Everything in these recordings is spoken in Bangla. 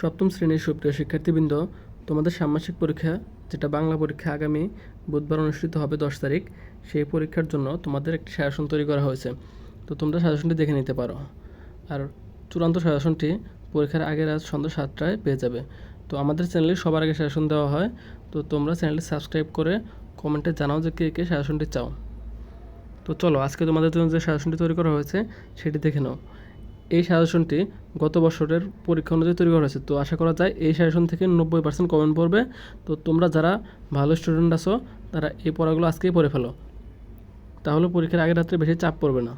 সপ্তম শ্রেণির সুপ্রিয় শিক্ষার্থীবৃন্দ, তোমাদের ষান্মাসিক পরীক্ষা, যেটা বাংলা পরীক্ষা আগামী বুধবার অনুষ্ঠিত হবে দশ তারিখ, সেই পরীক্ষার জন্য তোমাদের একটি সাজেশন তৈরি করা হয়েছে। তো তোমরা সাজেশনটি দেখে নিতে পারো। আর চূড়ান্ত সাজেশনটি পরীক্ষার আগের আজ সন্ধ্যা সাতটায় পেয়ে যাবে। তো আমাদের চ্যানেলে সবার আগে সাজেশন দেওয়া হয়, তো তোমরা চ্যানেলটি সাবস্ক্রাইব করে কমেন্টে জানাও যে কে কে সাজেশনটি চাও। তো চলো, আজকে তোমাদের জন্য যে সাজেশনটি তৈরি করা হয়েছে, সেটি দেখে নাও। এই সাজেশনটি গত বছরের পরীক্ষা অনুযায়ী তৈরি করা হয়েছে। তো আশা করা যায় এই সাজেশন থেকে নব্বই পার্সেন্ট কমেন্ট পড়বে। তো তোমরা যারা ভালো স্টুডেন্ট আছো, তারা এই পড়াগুলো আজকেই পড়ে ফেলো। তাহলে পরীক্ষার আগের রাত্রে বেশি চাপ পড়বে না।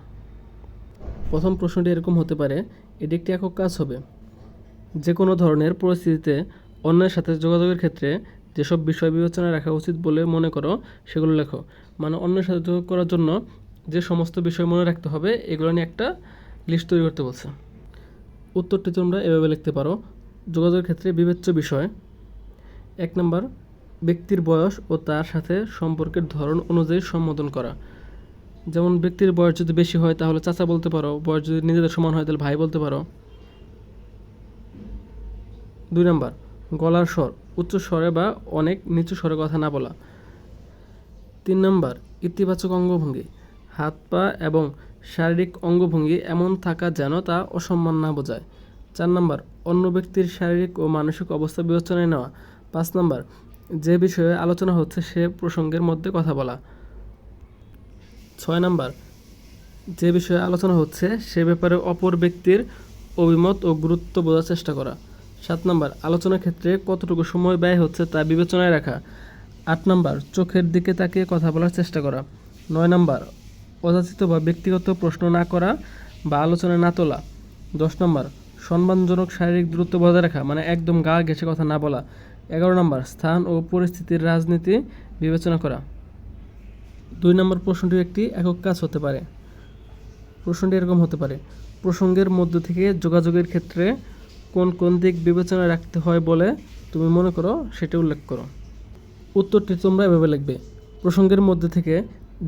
প্রথম প্রশ্নটি এরকম হতে পারে এটি একটি একক কাজ হবে। যে কোনো ধরনের পরিস্থিতিতে অন্যের সাথে যোগাযোগের ক্ষেত্রে যেসব বিষয় বিবেচনায় রাখা উচিত বলে মনে করো, সেগুলো লেখো। মানে অন্যের সাথে যোগাযোগ করার জন্য যে সমস্ত বিষয় মনে রাখতে হবে, এগুলো নিয়ে একটা লিস্ট তৈরি করতে বলছে। উত্তরটি তোমরা এভাবে লিখতে পারো। যোগাযোগের ক্ষেত্রে বিবেচ্য বিষয়। এক নম্বর, ব্যক্তির বয়স ও তার সাথে সম্পর্কের ধরন অনুযায়ী সম্বোধন করা। যেমন, ব্যক্তির বয়স যদি বেশি হয়, তাহলে চাচা বলতে পারো। বয়স যদি নিজেদের সমান হয়, তাহলে ভাই বলতে পারো। দুই নম্বর, গলার স্বর, উচ্চ স্বরে বা অনেক নিচু স্বরে কথা না বলা। তিন নম্বর, ইতিবাচক অঙ্গভঙ্গি। হাত, পা এবং শারীরিক অঙ্গভঙ্গি এমন থাকা যেন তা অসম্মান না বোঝায়। চার নম্বর, অন্য ব্যক্তির শারীরিক ও মানসিক অবস্থা বিবেচনায় নেওয়া। পাঁচ নম্বর, যে বিষয়ে আলোচনা হচ্ছে সে প্রসঙ্গের মধ্যে কথা বলা। ছয় নম্বর, যে বিষয়ে আলোচনা হচ্ছে সে ব্যাপারে অপর ব্যক্তির অভিমত ও গুরুত্ব বোঝার চেষ্টা করা। সাত নম্বর, আলোচনার ক্ষেত্রে কতটুকু সময় ব্যয় হচ্ছে তা বিবেচনায় রাখা। আট নম্বর, চোখের দিকে তাকিয়ে কথা বলার চেষ্টা করা। নয় নম্বর অযাচিত বা ব্যক্তিগত প্রশ্ন না করা বা আলোচনায় না তোলা। দশ নম্বর, সম্মানজনক শারীরিক দূরত্ব বজায় রাখা মানে একদম গা ঘেঁষে কথা না বলা। এগারো নম্বর, স্থান ও পরিস্থিতির রাজনীতি বিবেচনা করা। দুই নম্বর প্রশ্নটি একটি একক কাজ হতে পারে। প্রশ্নটি এরকম হতে পারে, প্রসঙ্গের মধ্য থেকে যোগাযোগের ক্ষেত্রে কোন কোন দিক বিবেচনা রাখতে হয় বলে তুমি মনে করো সেটা উল্লেখ করো। উত্তরটি তোমরা এভাবে লিখবে, প্রসঙ্গের মধ্যে থেকে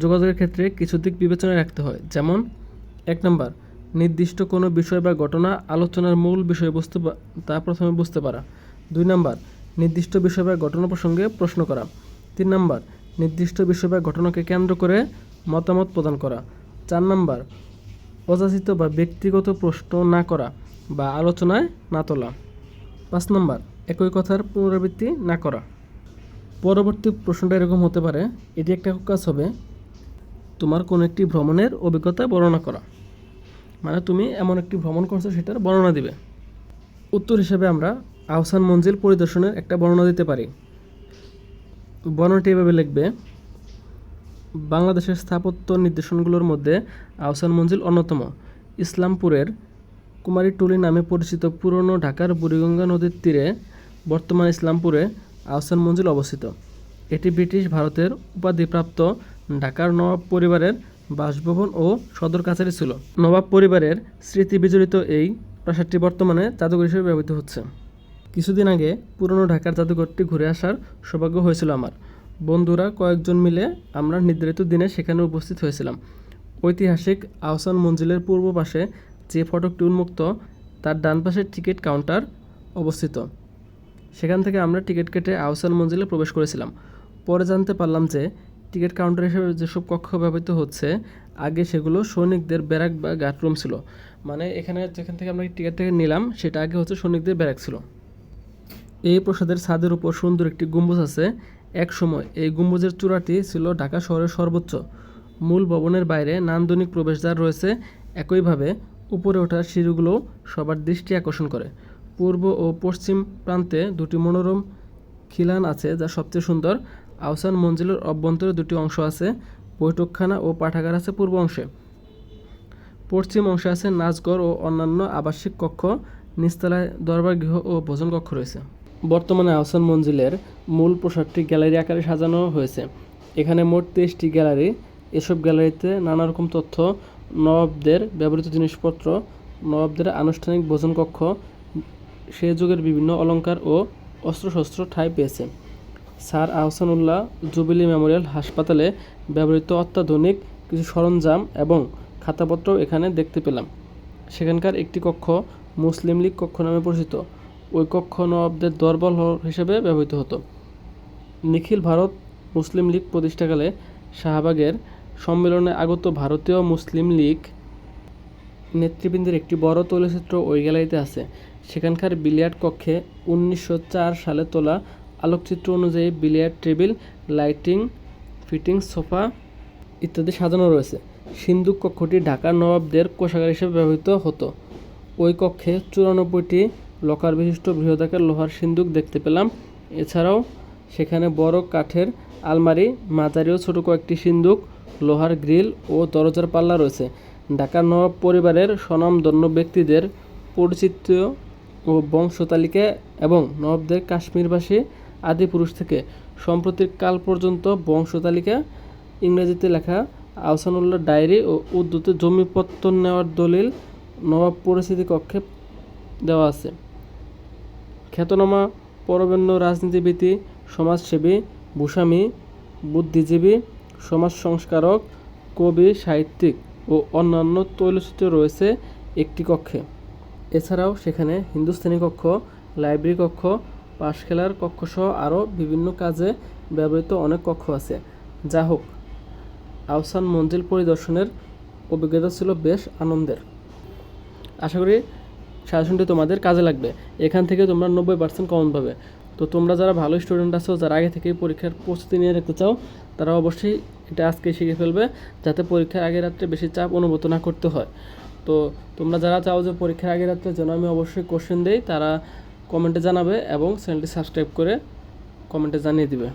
যোগাযোগের ক্ষেত্রে কিছু দিক বিবেচনায় রাখতে হয়। যেমন, এক নম্বর, নির্দিষ্ট কোনো বিষয় বা ঘটনা আলোচনার মূল বিষয়বস্তু তা প্রথমে বুঝতে পারা। দুই নম্বর, নির্দিষ্ট বিষয় বা ঘটনা প্রসঙ্গে প্রশ্ন করা। তিন নম্বর, নির্দিষ্ট বিষয় বা ঘটনাকে কেন্দ্র করে মতামত প্রদান করা। চার নম্বর, অযাচিত বা ব্যক্তিগত প্রশ্ন না করা বা আলোচনায় না তোলা। পাঁচ নম্বর, একই কথার পুনরাবৃত্তি না করা। পরবর্তী প্রশ্নটা এরকম হতে পারে, এটি একটা কাজ হবে। তোমার কোনো একটি ভ্রমণের অভিজ্ঞতা বর্ণনা করা। মানে তুমি এমন একটি ভ্রমণ করছ, সেটার বর্ণনা দিবে। উত্তর হিসেবে আমরা আহসান মঞ্জিল পরিদর্শনের একটা বর্ণনা দিতে পারি। বর্ণনাটি এভাবে লিখবে, বাংলাদেশের স্থাপত্য নির্দেশনগুলোর মধ্যে আহসান মঞ্জিল অন্যতম। ইসলামপুরের কুমারীটুলি নামে পরিচিত পুরনো ঢাকার বুড়িগঙ্গা নদীর তীরে বর্তমান ইসলামপুরে আহসান মঞ্জিল অবস্থিত। এটি ব্রিটিশ ভারতের উপাধিপ্রাপ্ত ঢাকার নবাব পরিবারের বাসভবন ও সদর কাছারি ছিল। নবাব পরিবারের স্মৃতি বিজড়িত এই প্রাসাদটি বর্তমানে জাদুঘর হিসেবে ব্যবহৃত হচ্ছে। কিছুদিন আগে পুরনো ঢাকার জাদুঘরটি ঘুরে আসার সৌভাগ্য হয়েছিল আমার। বন্ধুরা কয়েকজন মিলে আমরা নির্ধারিত দিনে সেখানে উপস্থিত হয়েছিলাম। ঐতিহাসিক আহসান মঞ্জিলের পূর্ব পাশে যে ফটকটি উন্মুক্ত, তার ডান পাশে টিকিট কাউন্টার অবস্থিত। সেখান থেকে আমরা টিকিট কেটে আহসান মঞ্জিলে প্রবেশ করেছিলাম। পরে জানতে পারলাম যে টিকিট কাউন্টার হিসেবে যেসব কক্ষ ব্যবহৃত হচ্ছে, আগে সেগুলো সৈনিকদের ব্যারাক বা গার্ডরুম ছিল। মানে এখানে যেখান থেকে আমরা টিকিট থেকে নিলাম, সেটা আগে হচ্ছে সৈনিকদের ব্যারাক ছিল। এই প্রাসাদের ছাদের উপর সুন্দর একটি গম্বুজ আছে। এক সময় এই গম্বুজের চূড়াটি ছিল ঢাকা শহরের সর্বোচ্চ। মূল ভবনের বাইরে নান্দনিক প্রবেশদ্বার রয়েছে। একইভাবে উপরে ওঠা সিঁড়িগুলো সবার দৃষ্টি আকর্ষণ করে। পূর্ব ও পশ্চিম প্রান্তে দুটি মনোরম খিলান আছে যা সবচেয়ে সুন্দর। আহসান মঞ্জিলের অভ্যন্তরে দুটি অংশ আছে, বৈঠকখানা ও পাঠাগার আছে পূর্ব অংশে। পশ্চিম অংশে আছে নাচঘর ও অন্যান্য আবাসিক কক্ষ নিচতলায় দরবার গৃহ ও ভোজন কক্ষ রয়েছে। বর্তমানে আহসান মঞ্জিলের মূল প্রসাদটি গ্যালারি আকারে সাজানো হয়েছে। এখানে মোট তেইশটি গ্যালারি। এসব গ্যালারিতে নানা রকম তথ্য, নবাবদের ব্যবহৃত জিনিসপত্র, নবাবদের আনুষ্ঠানিক ভোজন কক্ষ, সে যুগের বিভিন্ন অলংকার ও অস্ত্রশস্ত্র ঠাঁই পেয়েছে। স্যার আহসানুল্লাহ জুবিলি মেমোরিয়াল হাসপাতালে ব্যবহৃত অত্যাধুনিক কিছু সরঞ্জাম এবং খাতাপত্র এখানে দেখতে পেলাম। সেখানকার একটি কক্ষ মুসলিম লীগ কক্ষ নামে পরিচিত। ওই কক্ষ নবাবদের দরবার হল হিসেবে ব্যবহৃত হতো। নিখিল ভারত মুসলিম লীগ প্রতিষ্ঠাকালে শাহবাগের সম্মেলনে আগত ভারতীয় মুসলিম লীগ নেতৃবৃন্দের একটি বড় তৈলচিত্র ওই গ্যালারিতে আছে। সেখানকার বিলিয়ার্ড কক্ষে উনিশশো চার সালে তোলা আলোকচিত্র অনুযায়ী billiard table, lighting, fitting sofa ইত্যাদি সাজানো রয়েছে। সিন্ধুক কক্ষটি ঢাকার নবাবদের কোষাগার হিসেবে ব্যবহৃত হতো। ওই কক্ষে চুরানব্বইটি লকার বিশিষ্ট বৃহদাকার লোহার সিন্ধুক দেখতে পেলাম। এছাড়াও সেখানে বড় কাঠের আলমারি, মাঝারি ও ছোট কয়েকটি সিন্ধুক, লোহার গ্রিল ও দরজার পাল্লা রয়েছে। ঢাকার নবাব পরিবারের স্বনামধন্য ব্যক্তিদের পরিচিত ও বংশতালিকা এবং নবাবদের কাশ্মীরবাসী আদিপুরুষ থেকে। সাম্প্রতিক কাল পর্যন্ত বংশতালিকা ইংরেজিতে লেখা আহসানুল্লাহ ডায়েরি ও উর্দুতে জমি পত্তন নেওয়ার দলিল নবাব পরিস্থিতি কক্ষে দেওয়া আছে। খ্যাতনামা পরবন্য রাজনীতিবিদ সমাজসেবী, ভূস্বামী, বুদ্ধিজীবী সমাজ সংস্কারক কবি, সাহিত্যিক ও অন্যান্য তৈলচিত্র রয়েছে একটি কক্ষে। এছাড়াও সেখানে হিন্দুস্তানি কক্ষ, লাইব্রেরি কক্ষ পাশখেলার কক্ষসহ আরও বিভিন্ন কাজে ব্যবহৃত অনেক কক্ষ আছে। যা হোক, আহসান মঞ্জিল পরিদর্শনের অভিজ্ঞতা ছিল বেশ আনন্দের। আশা করি সাজেশনটি তোমাদের কাজে লাগবে। এখান থেকে তোমরা নব্বই পার্সেন্ট কমন পাবে। তো তোমরা যারা ভালো স্টুডেন্ট আছো, যারা আগে থেকেই পরীক্ষার প্রস্তুতি নিয়ে রাখতে চাও, তারা অবশ্যই এটা আজকে শিখে ফেলবে, যাতে পরীক্ষার আগে রাত্রে বেশি চাপ অনুভূত না করতে হয়। তো তোমরা যারা চাও যে পরীক্ষার আগে রাত্রে যেন আমি অবশ্যই কোশ্চেন দেই, তারা কমেন্টে জানাবে এবং চ্যানেলটি সাবস্ক্রাইব করে কমেন্টে জানিয়ে দিবে।